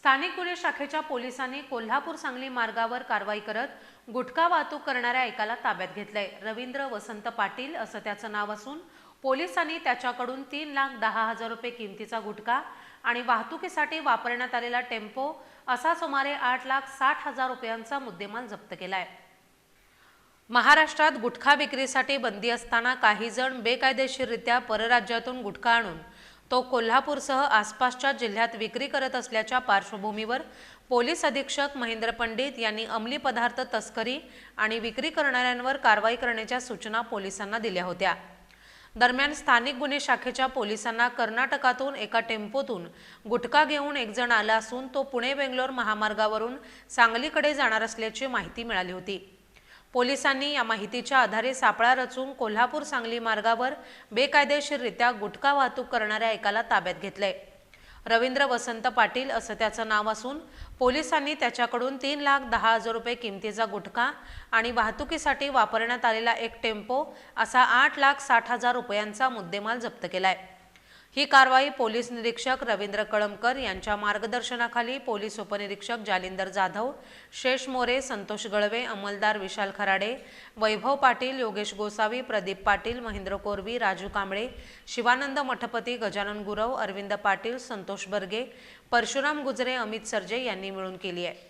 स्थानिक गुन्हे शाखेच्या पोलिसांनी कोल्हापूर सांगली मार्गावर कारवाई करत गुटखा वाहतूक करणाऱ्या एकाला ताब्यात घेतलंय. रवींद्र वसंत पाटील असं त्याचं नाव असून पोलिसांनी त्याच्याकडून तीन लाख दहा हजार रुपये किमतीचा गुटखा आणि वाहतुकीसाठी वापरण्यात आलेला टेम्पो असा सुमारे आठ लाख साठ हजार रुपयांचा मुद्देमाल जप्त केलाय. महाराष्ट्रात गुटखा विक्रीसाठी बंदी असताना काही जण बेकायदेशीररित्या परराज्यातून गुटखा आणून तो कोल्हापूरसह आसपासच्या जिल्ह्यात विक्री करत असल्याच्या पार्श्वभूमीवर पोलीस अधीक्षक महेंद्र पंडित यांनी अंमली पदार्थ तस्करी आणि विक्री करणाऱ्यांवर कारवाई करण्याच्या सूचना पोलिसांना दिल्या होत्या. दरम्यान स्थानिक गुन्हे शाखेच्या पोलिसांना कर्नाटकातून एका टेम्पोतून गुटखा घेऊन एक जण आला असून तो पुणे बेंगलोर महामार्गावरून सांगलीकडे जाणार असल्याची माहिती मिळाली होती. पोलिसांनी या माहितीच्या आधारे सापळा रचून कोल्हापूर सांगली मार्गावर बेकायदेशीररित्या गुटखा वाहतूक करणाऱ्या एकाला ताब्यात घेतलंय रवींद्र वसंत पाटील असं त्याचं नाव असून पोलिसांनी त्याच्याकडून तीन लाख दहा हजार रुपये किमतीचा गुटखा आणि वाहतुकीसाठी वापरण्यात आलेला एक टेम्पो असा आठ लाख साठ हजार रुपयांचा मुद्देमाल जप्त केलाय. ही कारवाई पोलीस निरीक्षक रवींद्र कळमकर यांच्या मार्गदर्शनाखाली पोलीस उपनिरीक्षक जालिंदर जाधव शेष मोरे संतोष गळवे अंमलदार विशाल खराडे वैभव पाटील योगेश गोसावी प्रदीप पाटील महेंद्र कोरवी राजू कांबळे शिवानंद मठपती गजानन गुरव अरविंद पाटील संतोष बर्गे परशुराम गुजरे अमित सर्जे यांनी मिळून केली आहे.